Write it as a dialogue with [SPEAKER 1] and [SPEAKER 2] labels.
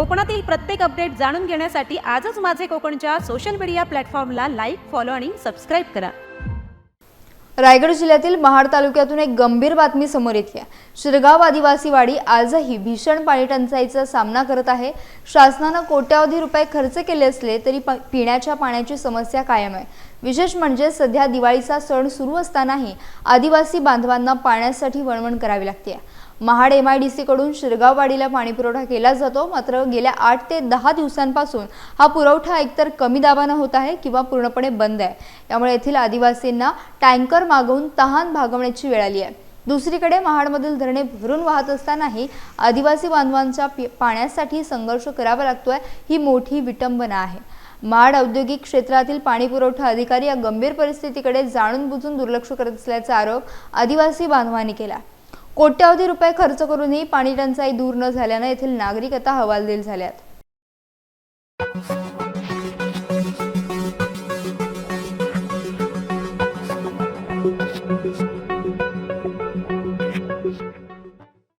[SPEAKER 1] कोकणातील प्रत्येक अपडेट जाणून घेण्यासाठी आजच माझे कोकणच्या सोशल मीडिया प्लॅटफॉर्मला लाईक फॉलो आणि सबस्क्राईब करा.
[SPEAKER 2] रायगड जिल्ह्यातील महाड तालुक्यातून एक गंभीर बातमी समोर येते आहे. शिरगाव आदिवासी वाडी आजही भीषण पाणी टंचाईचा सामना करत आहे. शासनानं कोट्यावधी रुपये खर्च केले असले तरी प- पिण्याच्या पाण्याची समस्या कायम आहे. विशेष म्हणजे सध्या दिवाळीचा सण सुरू असतानाही आदिवासी बांधवांना पाण्यासाठी वणवण करावी लागते. महाड एम आय डी सीकडून शिरगाववाडीला पाणीपुरवठा केला जातो. मात्र गेल्या आठ ते दहा दिवसांपासून हा पुरवठा एकतर कमी दाबानं होत आहे किंवा पूर्णपणे बंद आहे. त्यामुळे येथील आदिवासींना टँकर मागवून तहान भागवण्याची वेळ आली आहे. दुसरीकडे महाडमधील धरणे भरून वाहत असतानाही आदिवासी बांधवांच्या पाण्यासाठी संघर्ष करावा लागतोय ही मोठी विटंबना आहे. महाड औद्योगिक क्षेत्रातील पाणीपुरवठा अधिकारी या गंभीर परिस्थितीकडे जाणून बुजून दुर्लक्ष करत असल्याचा आरोप आदिवासी बांधवांनी केला. कोट्यावधी रुपये खर्च करूनही पाणी टंचाई दूर न झाल्यानं येथील नागरिक आता हवालदिल झाल्यात.